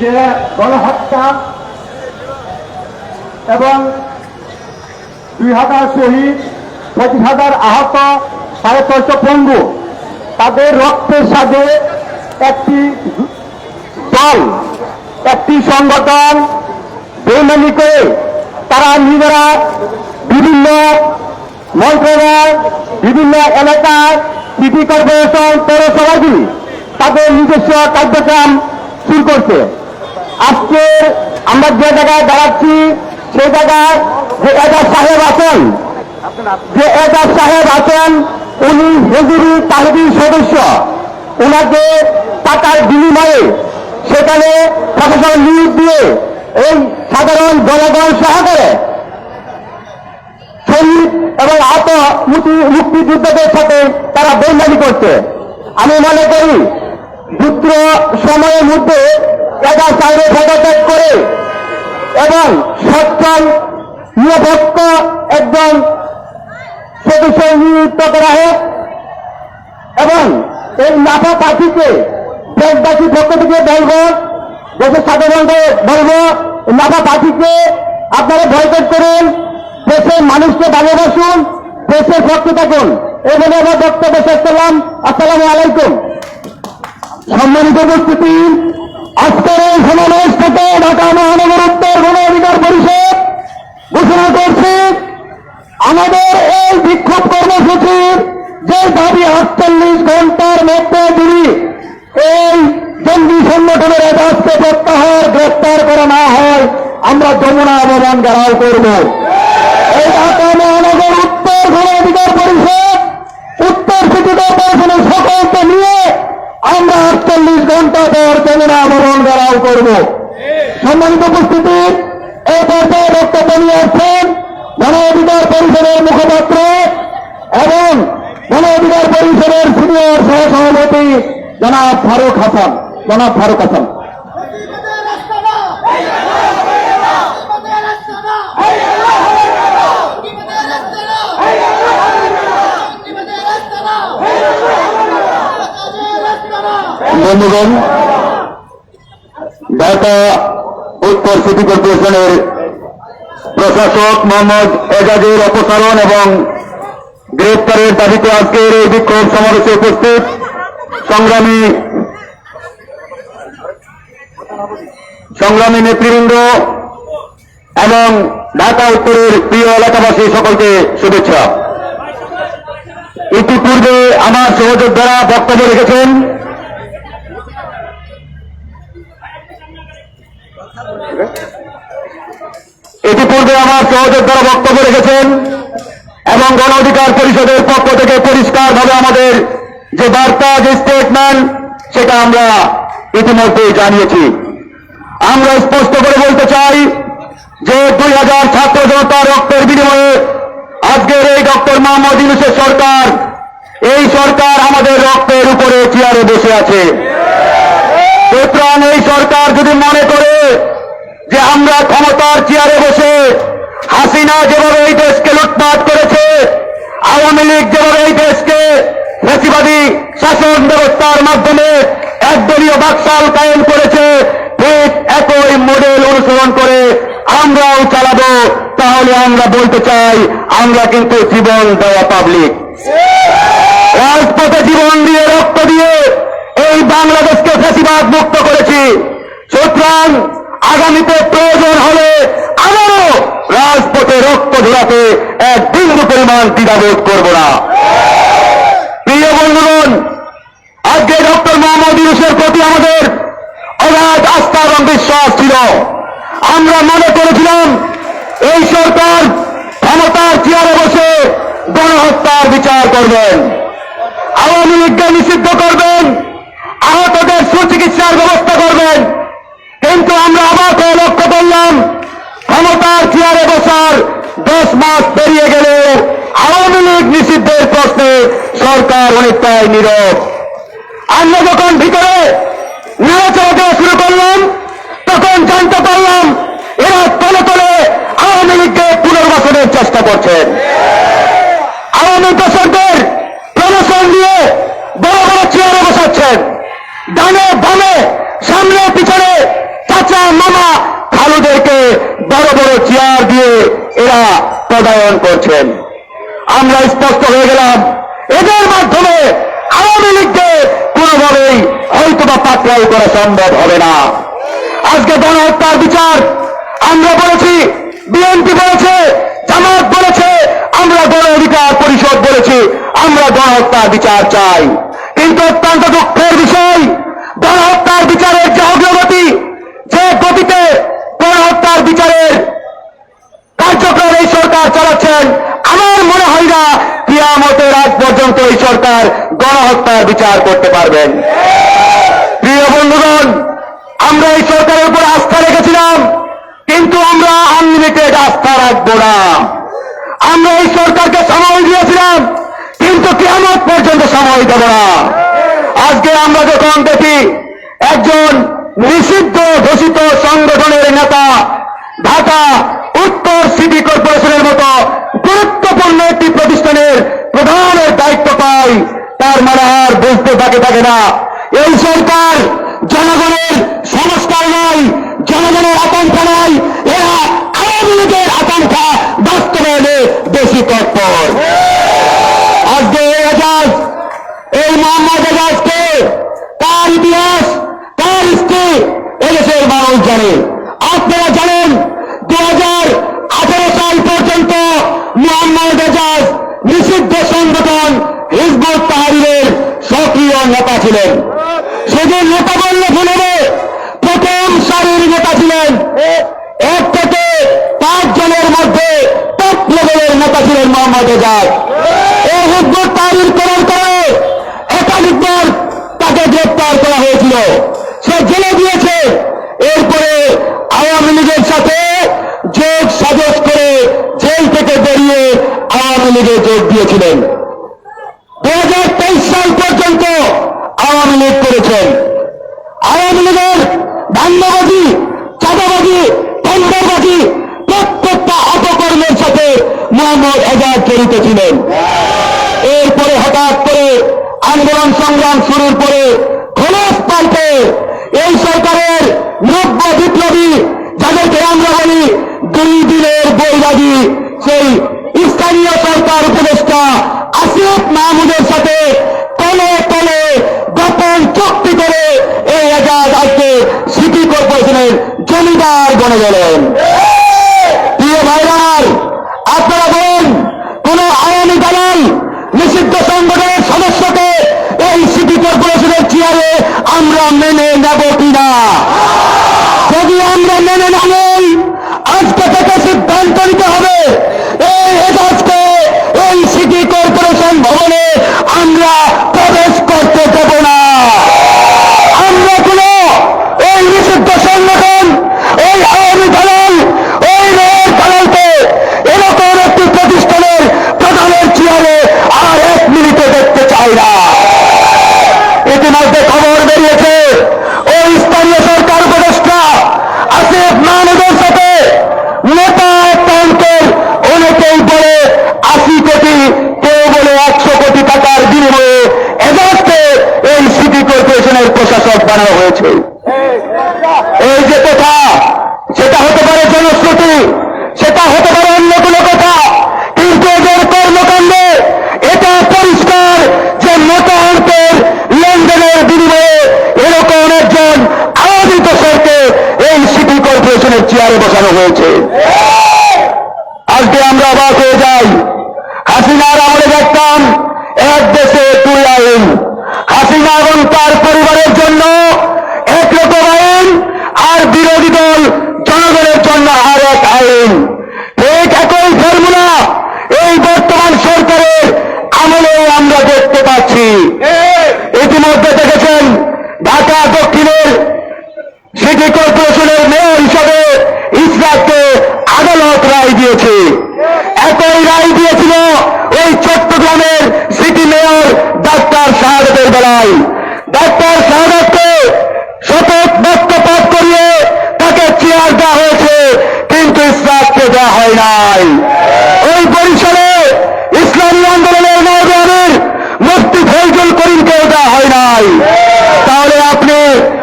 যে গণহত্যা এবং দুই হাজার শহীদ, পঁচিশ হাজার আহত সাড়ে ছয়শো পঙ্গু, তাদের রক্তের সাথে একটি দল, একটি সংগঠন বেমানি করে তারা নিজেরা বিভিন্ন মন্ত্রণালয়, বিভিন্ন এলাকায় সিটি কর্পোরেশন, পৌরসভাগুলি তাদের নিজস্ব কার্যক্রম শুরু করছে। আজকে আমরা যে জায়গায় দাঁড়াচ্ছি, সে জায়গায় যে এজাজ সাহেব আছেন, যে এজাজ সাহেব আছেন, উনি হেজুরি তাহিদির সদস্য। ওনাকে টাকার বিনিময়ে সেখানে প্রশাসন নিয়োগ দিয়ে এই সাধারণ জনগণ সহকারে শহীদ এবং আহত মুক্তি- মুক্তিযোদ্ধাদের সাথে তারা বেইমানি করছে। আমি মনে করি দ্রুত সময়ের মধ্যে একা সাইডে পদত্যাগ করে এবং সচ্ছল নিরপেক্ষ একজন সদস্য নিযুক্ত করা হোক এবং এই নাফা পার্টিকে দেশবাসীর পক্ষ থেকে বলব দেশের সাধারণকে বলব নাফা পার্টিকে আপনারা বয়কট করুন, দেশের মানুষকে ভালোবাসুন, দেশের পক্ষে থাকুন। এই বলে আমার বক্তব্য শেষ করলাম। আসসালামু আলাইকুম। সম্মানিত উপস্থিতি আজকের এই সমাবেশ থেকে ঢাকা মহানগর উত্তর গণ অধিকার পরিষদ ঘোষণা করছে, আমাদের এই বিক্ষোভ কর্মসূচির যে দাবি আটচল্লিশ ঘণ্টার মধ্যে যদি এই জঙ্গি সংগঠনের এজাজকে প্রত্যাহার গ্রেপ্তার করা না হয়, আমরা যমুনা অবদান ঘেরাও করব এই ঢাকা মহানগর উত্তর গণ অধিকার পরিষদ উত্তর সিটি কর্পোরেশনের সকলকে নিয়ে আমরা আটচল্লিশ ঘণ্টা পর যমুনা অবদান ঘেরাও করব সম্মানিত উপস্থিতি এই পর্যায়ে বক্তব্য নিয়ে আসছেন গণ অধিকার পরিষদের মুখপাত্র এবং গণ অধিকার পরিষদের সিনিয়র সহ সভাপতি জনাব ফারুক হাসান, জনাব ফারুক হাসান। বন্ধুগণ, ঢাকা উত্তর সিটি কর্পোরেশনের প্রশাসক মোহাম্মদ এজাজের অপসারণ এবং গ্রেপ্তারের দাবিতে আজকের এই বিক্ষোভ সমাবেশে উপস্থিত সংগ্রামী সংগ্রামী নেতৃবৃন্দ এবং ঢাকা উত্তরের প্রিয় এলাকাবাসী সকলকে শুভেচ্ছা। ইতিপূর্বে আমার সহযোদ্ধারা বক্তব্য রেখেছেন। ইতিপূর্বে আমার সহযোদ্ধারা বক্তব্য রেখেছেন। এবং গণ অধিকার পরিষদের পক্ষ থেকে পরিষ্কারভাবে আমাদের যে বার্তা, যে স্টেটমেন্ট সেটা আমরা ইতিমধ্যে জানিয়েছি। আমরা স্পষ্ট করে বলতে চাই যে দুই হাজার ছাত্র জনতার রক্তের বিনিময়ে আজকের এই ডক্টর মোহাম্মদ ইউনুসের সরকার, এই সরকার আমাদের রক্তের উপরে চেয়ারে বসে আছে। এই সরকার যদি মনে করে যে আমরা ক্ষমতার চেয়ারে বসে হাসিনা যেভাবে এই দেশকে লুটপাট করেছে, আওয়ামী লীগ যেভাবে এই দেশকে ফেসিবাদী শাসন ব্যবস্থার মাধ্যমে একদলীয় বাকশাল কায়েম করেছে, ঠিক একই মডেল অনুসরণ করে আমরাও চালাবো, তাহলে আমরা বলতে চাই, আমরা কিন্তু জীবন দেওয়া পাবলিক রাজপথে জীবন দিয়ে, রক্ত দিয়ে এই বাংলাদেশকে ফেসিবাদ মুক্ত করেছি। সুতরাং আগামীতে প্রয়োজন হলে আবারও রাজপথে রক্ত ঝরাতে এক বিন্দু পরিমাণ দ্বিধাবোধ করব না। প্রিয় বন্ধুগণ, আজকে ডক্টর মোহাম্মদ ইউসের প্রতি আমাদের অগাধ আস্থা এবং বিশ্বাস ছিল। আমরা মনে করেছিলাম, এই সরকার ক্ষমতার চেয়ারে বসে গণহত্যার বিচার করবেন। আওয়ামী লীগকে নিষিদ্ধ করবেন, আহতদের সুচিকিৎসার ব্যবস্থা করবেন। কিন্তু আমরা হয়ে লক্ষ্য করলাম ক্ষমতার চেয়ারে বসার দশ মাস পেরিয়ে গেলে আওয়ামী লীগ নিষিদ্ধের প্রশ্নে সরকার অনেকটাই নীরব। আমরা যখন ভিতরে নাড়াচাড়া দেওয়া শুরু করলাম, তখন জানতে পারলাম এরা তলে তলে আওয়ামী লীগকে পুনর্বাসনের চেষ্টা করছেন। আওয়ামী দর্শকদের প্রমোশন দিয়ে বড় বড় চেয়ারে বসাচ্ছেন। ডানে বামে, সামনে পিছনে চাচা, মামা খালুদেরকে বড় বড় চেয়ার দিয়ে এরা প্রদায়ন করছেন। আমরা স্পষ্ট হয়ে গেলাম, এদের মাধ্যমে আওয়ামী লীগকে কোনোভাবেই হয়তোবা পাকড়াও করা সম্ভব হবে না। আজকে গণহত্যার বিচার, আমরা বলেছি, বিএনপি বলেছে, জামাত বলেছে, আমরা গণ অধিকার পরিষদ বলেছি, আমরা গণহত্যার বিচার চাই। কিন্তু অত্যন্ত দুঃখের বিষয় গণহত্যার বিচারের যে অগ্রগতি যে গতিতে গণহত্যার বিচারের কার্যক্রম এই সরকার চালাচ্ছেন আমার মনে হয় না কিয়ামতের আগ পর্যন্ত এই সরকার গণহত্যার বিচার করতে পারবেন। প্রিয় বন্ধুগণ, আমরা এই সরকারের উপর আস্থা রেখেছিলাম, কিন্তু আমরা আনলিমিটেড আস্থা রাখব না। আমরা এই সরকারকে সময় দিয়েছিলাম, কিন্তু কেমন পর্যন্ত সময় দেব না। আজকে আমরা যখন দেখি একজন নিষিদ্ধ ঘোষিত সংগঠনের নেতা ঢাকা উত্তর সিটি কর্পোরেশনের মতো গুরুত্বপূর্ণ একটি প্রতিষ্ঠানের প্রধানের দায়িত্ব পায় তার মানে আর বুঝতে থাকে থাকে না। এই সরকার জনগণের সংস্কার নয়, জনগণের আকাঙ্ক্ষা নয়, এরা আওয়ামী লীগের আকাঙ্ক্ষা বাস্তবায়নে বেশি তৎপর। আজকে এজাজ এই মোহাম্মদ এজাজকে তার ইতিহাস, তার স্ত্রী এদেশের মানুষ জানে। আপনারা জানেন দু হাজার আঠারো সাল পর্যন্ত মোহাম্মদ এজাজ নিষিদ্ধ সংগঠন হিজবুত তাহারিরের সক্রিয় নেতা ছিলেন। শুধু নেতা বললে প্রথম সারির নেতা ছিলেন। এক থেকে পাঁচ জনের মধ্যে টপ লেভেলের নেতা ছিলেন মোহাম্মদ এজাজ। এই হিজবুত তাহারির করার করে একাধিকবার তাকে গ্রেপ্তার করা হয়েছিল। সে জেলে দিয়েছে এরপরে আওয়ামী লীগের সাথে যোগ সাজস করে জেল থেকে বেরিয়ে আওয়ামী লীগে যোগ দিয়েছিলেন দু হাজার তেইশ সাল পর্যন্ত লীগ করেছেন। আওয়ামী লীগের ধান্যবাদী চাঁদাবাদী টেন্ডারবাদী প্রত্যেকটা অপকর্মের সাথে মোহাম্মদ এজাজ জড়িত ছিলেন। এরপরে হঠাৎ করে আন্দোলন সংগ্রাম শুরুর পরে খোলস পাল্টে এই সরকারের নব্য বিপ্লবী, যাদেরকে আমরা বলি দুই দিনের বৈরাগী সেই স্থানীয় সরকার উপদেষ্টা আসিফ মাহমুদের সাথে তলে তলে গোপন চুক্তি করে এই এজাজ আজকে সিটি কর্পোরেশনের জমিদার বনে গেলেন। প্রিয় ভাইরার আপনারা বলুন, কোন আওয়ামী দলাল নিষিদ্ধ সংগঠনের সদস্যকে এই সিটি কর্পোরেশনের চেয়ারে আমরা মেনে নেব কিনা যদি আমরা মেনে না নেই আজকে থেকে সিদ্ধান্ত নিতে হবে এই এজাজকে এই সিটি কর্পোরেশন ভবনে আমরা প্রবেশ করতে দেব না আমরা কোন এই নিষিদ্ধ সংগঠন এই আওয়ামী দালাল ওই মেয়ের দালালকে এরকম একটি প্রতিষ্ঠানের প্রধানের চেয়ারে আর এক মিনিটে দেখতে চাই না ইতিমধ্যে খবর বেরিয়েছে ওই স্থানীয় সরকার উপদেষ্টা আসিফ মাহমুদের সাথে নেতা একটা অঙ্কের অনেকেই বলে আশি কোটি কেউ বলে একশো কোটি টাকার বিনিময়ে এজাজকে এই সিটি কর্পোরেশনের প্রশাসক বানানো হয়েছে এই যে কথা সেটা হতে পারে জনশ্রুতি সেটা হতে পারে অন্য কোনো কথা কিন্তু এদের কর্মকাণ্ডে এটা পরিষ্কার যে মোটা অঙ্কের লেনদেনের বিনিময়ে এরকম একজন আওয়ামী দোষরকে এই সিটি কর্পোরেশনের চেয়ারে বসানো হয়েছে আজকে আমরা অবাক হয়ে যাই হাসিনার আমলে দেখতাম এক দেশে দুই আইন হাসিনা এবং তার পরিবারের জন্য একরকম আইন আর বিরোধী দল জনগণের জন্য আর এক আইন। ঠিক একই ফর্মুলা এই বর্তমান সরকারের আমলে আমরা দেখতে পাচ্ছি। ইতিমধ্যে দেখেছেন ঢাকা দক্ষিণের সিটি কর্পোরেশনের মেয়র হিসাবে ইসরাককে আদালত রায় দিয়েছে। একই রায় দিয়েছিল ওই চট্টগ্রামের সিটি মেয়র ডাক্তার শাহাদতের বেলায় ডাক্তার শাহাদতকে শপথ বাক্য পাঠ করিয়ে তাকে চেয়ার দেওয়া হয়েছে কিন্তু ইসরাককে দেওয়া হয় নাই ওই পরিসরে ইসলামী আন্দোলনের নয় আমির মুফতি ফৈজুল করিমকেও দেওয়া হয় নাই তাহলে আপনি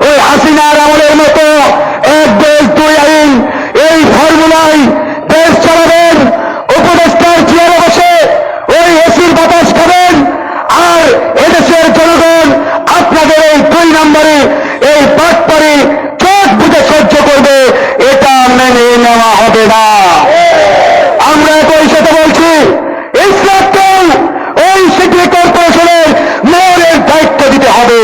ওই হাসিনার আমলের মতো এক নেওয়া হবে না আমরা একই সাথে বলছি ইসলামকেও ওই সিটি কর্পোরেশনের মেয়রের দায়িত্ব দিতে হবে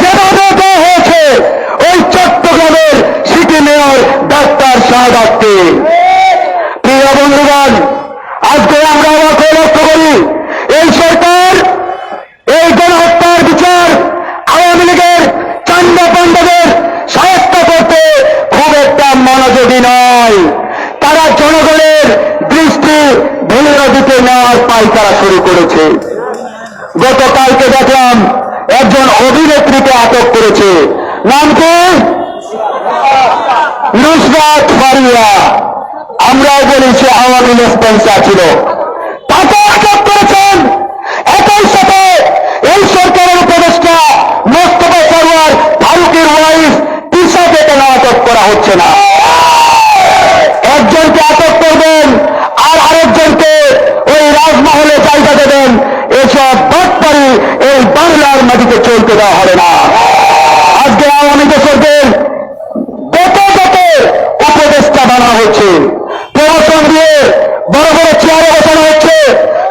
যেভাবে দেওয়া হয়েছে ওই চট্টগ্রামের সিটি মেয়র ডাক্তার শাহবাগকে প্রিয় বন্ধুগণ আজকে আমরা অবাক হয়ে লক্ষ্য করি এই সরকার এই গণহত্যার বিচার আওয়ামী লীগের চান্দা পান্ডাদের সাহায্য করতে খুব একটা মনোযোগী নয় তারা জনগণের দৃষ্টি ভুলের দিকে নেওয়ার পাইকারা শুরু করেছে গতকালকে দেখলাম একজন অভিনেত্রীকে আটক করেছে। নাম কি? নুসরাত ফারিয়া। আমরাও বলেছি আওয়ামী লীগ স্পন্সার ছিল। তাকে আটক করেছেন একই সাথে এই সরকারের উপদেষ্টা মোস্তফা সরোয়ার ফারুকের ওয়াইফ তিশাকে কেন আটক করা হচ্ছে না? একজনকে আটক করবেন আর আরেকজনকে ওই রাজমহলে জায়গা দেবেন। এসব মাটিতে চলতে দেওয়া হবে না আজকে আওয়ামী দেশের ডেকে ডেকে উপদেষ্টা বানানো হচ্ছে প্রমোশন দিয়ে বড় বড় চেয়ারে বসানো হচ্ছে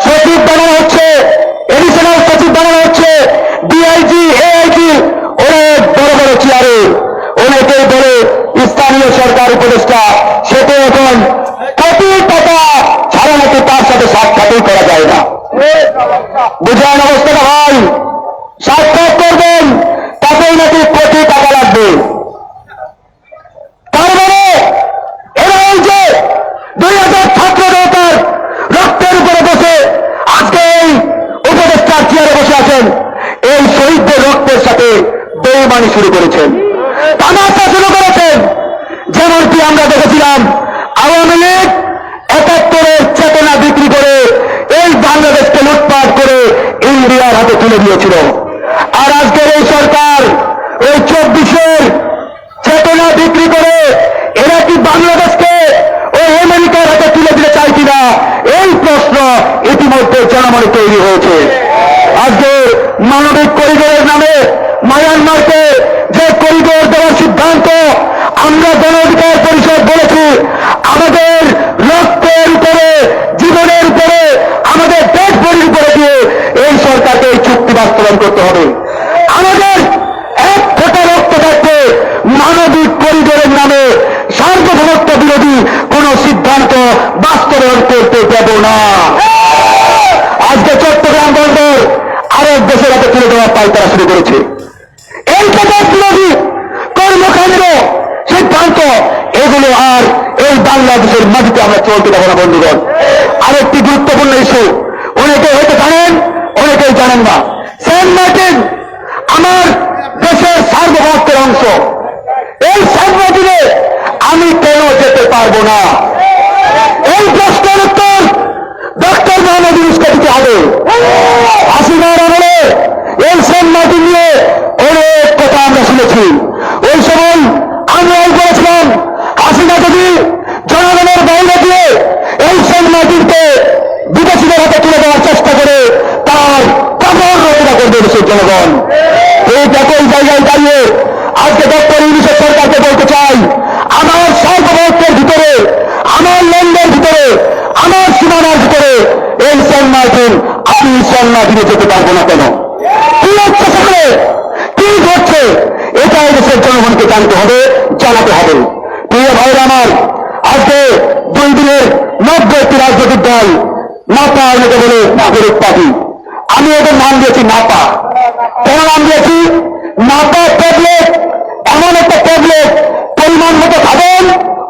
সচিব বানানো হচ্ছে এডিশনাল সচিব বানানো হচ্ছে ডিআইজি এআইজি অনেক বড় বড় চেয়ারে অনেকেই বলে স্থানীয় সরকার উপদেষ্টা সেটা এখন কোটি টাকা ছাড়া নাকি তার সাথে সাক্ষাৎই করা যায় না বুঝান অবস্থাটা হয় সাক্ষাৎ করবেন তাতেই নাকি কোটি টাকা লাগবে তার মানে এরা এই যে দুই হাজার ছাত্র নেতার রক্তের উপরে বসে আজকে এই উপদেষ্টার চেয়ারে বসে আছেন এই শহীদদের রক্তের সাথে বেইমানি শুরু করেছেন তামাশা শুরু করেছেন যেমনটি আমরা দেখেছিলাম আওয়ামী লীগ একাত্তরের চেতনা বিক্রি করে এই বাংলাদেশকে লুটপাট করে ইন্ডিয়ার হাতে তুলে দিয়েছিল আর আজকের এই সরকার ওই চব্বিশের চেতনা বিক্রি করে এরা কি বাংলাদেশকে ওই আমেরিকার হাতে তুলে দিতে চাই কিনা এই প্রশ্ন ইতিমধ্যে জনমনে তৈরি হয়েছে। আজকে মানবিক করিডোরের নামে মায়ানমারকে যে করিডোর দেওয়ার সিদ্ধান্ত আমরা গণ অধিকার পরিষদ বলেছি, আমাদের রক্তের উপরে, জীবনের উপরে, আমাদের দেশ বলির উপরে দিয়ে এই সরকারকে এই চুক্তি বাস্তবায়ন করতে হবে আমাদের এক ফোটা রক্ত থাকতে মানবিক করিডোরের নামে সার্বভৌমত্ব বিরোধী কোন সিদ্ধান্ত বাস্তবায়ন করতে দেব না। আজকে চট্টগ্রাম বন্দর আরেক দেশের হাতে তুলে দেওয়া পাইতারা শুরু করেছে। এই বিরোধী কর্মকাণ্ড, সিদ্ধান্ত, এগুলো আর এই বাংলাদেশের মাটিতে আমরা চলতে দেবো না, বন্ধুগণ। আরেকটি গুরুত্বপূর্ণ ইস্যু অনেকে হয়তো জানেন, অনেকেই জানেন না। সেন্ট মার্টিন আমার দেশের সার্বভৌমত্বের অংশ। এই সেন্ট মার্টিনে আমি কেন যেতে পারব না? এই প্রশ্নের উত্তর ডক্টর মোহাম্মদ ইউসকে দিতে হবে। হাসিনার আমলে এই সেন্ট মাটি নিয়ে অনেক কথা আমরা শুনেছি ওই সময় আমরাই বলেছিলাম হাসিনা যদি জনগণের বাইরে দিয়ে এই সেন্ট মার্টিনকে বিদেশিদের হাতে তুলে দেওয়ার চেষ্টা করে তার কাপড় রচনা করবে দেশের জনগণ এই একই জায়গায় দাঁড়িয়ে আজকে ডক্টর ইউনিসেফ সরকারকে বলতে চাই আমার সার্বভৌমত্বের ভিতরে আমার ল্যান্ডের ভিতরে আমার সীমানার ভিতরে মার্টিন আমি সেন্ট মার্টিনে যেতে পারব না কেন? কি হচ্ছে সেখানে কি ঘটছে? এটা দেশের জনগণকে জানতে হবে, জানাতে হবে। প্রিয় ভাইরা আমার, আজকে দুই দিনের নব্বই একটি রাজনৈতিক দল, নাপা অনেকে বলে নাগরিক পার্টি। আমি ওদের নাম দিয়েছি নাপা। কেন নাম দিয়েছি? নাপা ট্যাবলেট, এমন একটা ট্যাবলেট, পরিমাণ মতো খাবেন,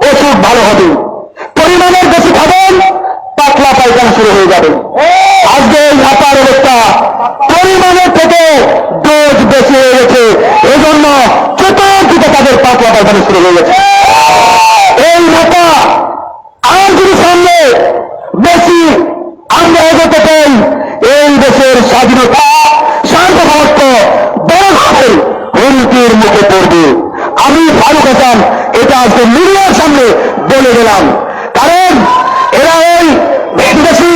ওষুধ ভালো হবে। পরিমাণের বেশি খাবেন, পাতলা পায়খানা শুরু হয়ে যাবে আজকে এই নাপার অবস্থা পরিমাণের থেকে ডোজ বেশি হয়ে গেছে। এজন্য চতুর্দিকে তাদের পাতলা পায়খানা শুরু হয়ে গেছে। এই নাপা আর যদি সামনে বেশি আমরা এগোতে চাই, এই দেশের স্বাধীনতা সার্বভৌমত্ব বড়ভাবে হুমকির মুখে পড়বে। আমি ফারুক হাসান, এটা আজকে মিডিয়ার সামনে বলে গেলাম। কারণ এরা ওই বিদেশি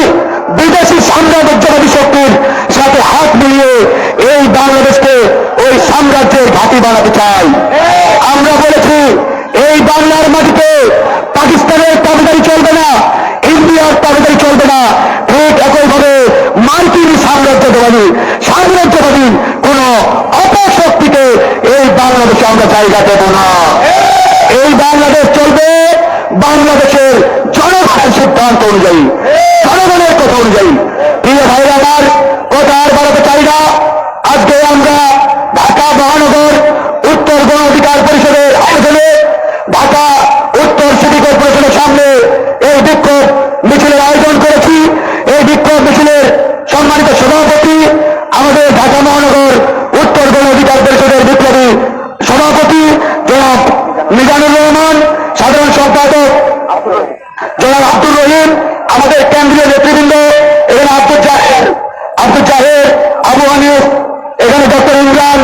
বিদেশি সাম্রাজ্যবাদী শক্তির সাথে হাত মিলিয়ে এই বাংলাদেশকে ওই সাম্রাজ্যের ঘাঁটি বানাতে চায় আমরা বলেছি, এই বাংলার মাটিতে পাকিস্তানের তাবেদারি চলবে না, ইন্ডিয়ার তাবেদারি চলবে না। ঠিক একইভাবে মার্কিন সাম্রাজ্যবাদী সাম্রাজ্যবাদী কোন অপশক্তিকে এই বাংলাদেশে আমরা জায়গা দেব না। এই বাংলাদেশ চলবে বাংলাদেশের জনগণের সিদ্ধান্ত অনুযায়ী জনগণের কথা অনুযায়ী প্রিয় ভাইরা আমার কথা আর বাড়াতে চাই না আজকে আমরা ঢাকা মহানগর উত্তর গণ অধিকার পরিষদের আয়োজনে ঢাকা উত্তর সিটি কর্পোরেশনের সামনে এই বিক্ষোভ মিছিলের আয়োজন করেছি এই বিক্ষোভ মিছিলের সম্মানিত সভাপতি আমাদের ঢাকা মহানগর উত্তর গণ অধিকার পরিষদের বিপ্লবী সভাপতি জনাব মিজানুর রহমান সাধারণ সম্পাদক জনাব আব্দুর রহিম আমাদের কেন্দ্রীয় নেতৃবৃন্দ এখানে আব্দুল জাহের আব্দুল জাহের আবু হানিফ এখানে ডক্টর ইমরান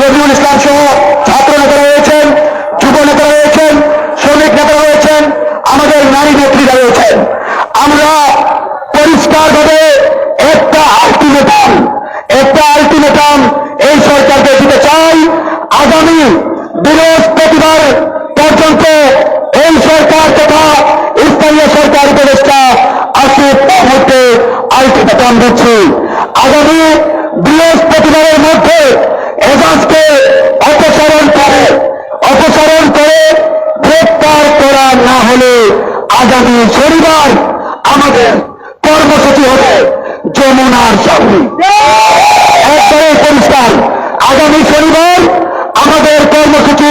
রবিউল ইসলাম সহ ছাত্র নেতারা রয়েছেন যুব নেতারা রয়েছেন শ্রমিক নেতারা রয়েছেন আমাদের নারী নেত্রীরা রয়েছেন আমরা পরিষ্কারভাবে একটা আলটিমেটাম একটা আলটিমেটাম এই সরকারকে দিতে চাই আগামী বৃহস্পতিবার পর্যন্ত এই সরকার তথা স্থানীয় সরকার উপদেষ্টা আসিফ মাহমুদকে আলটিমেটাম দিচ্ছি আগামী বৃহস্পতিবারের মধ্যে এজাজকে অপসারণ করে অপসারণ করে গ্রেপ্তার করা না হলে আগামী শনিবার আমাদের কর্মসূচি হবে যমুনার সামনে একবারে পরিষ্কার। আগামী শনিবার আমাদের কর্মসূচি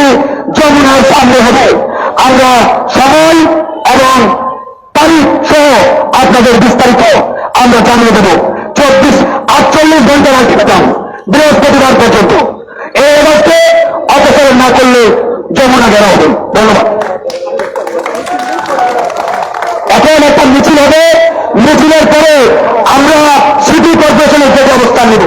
যমুনার সামনে হবে। আমরা সময় এবং তারিখ সহ আপনাদের বিস্তারিত আমরা জানিয়ে দেব। চব্বিশ আটচল্লিশ ঘণ্টা রাখতে পেতাম। বৃহস্পতিবার পর্যন্ত। এই অবস্থে অপসারণ না করলে যমুনা গেরা হবে। ধন্যবাদ। এখন একটা মিছিল হবে। মিছিলের পরে আমরা সিটি কর্পোরেশনের থেকে অবস্থান নেব।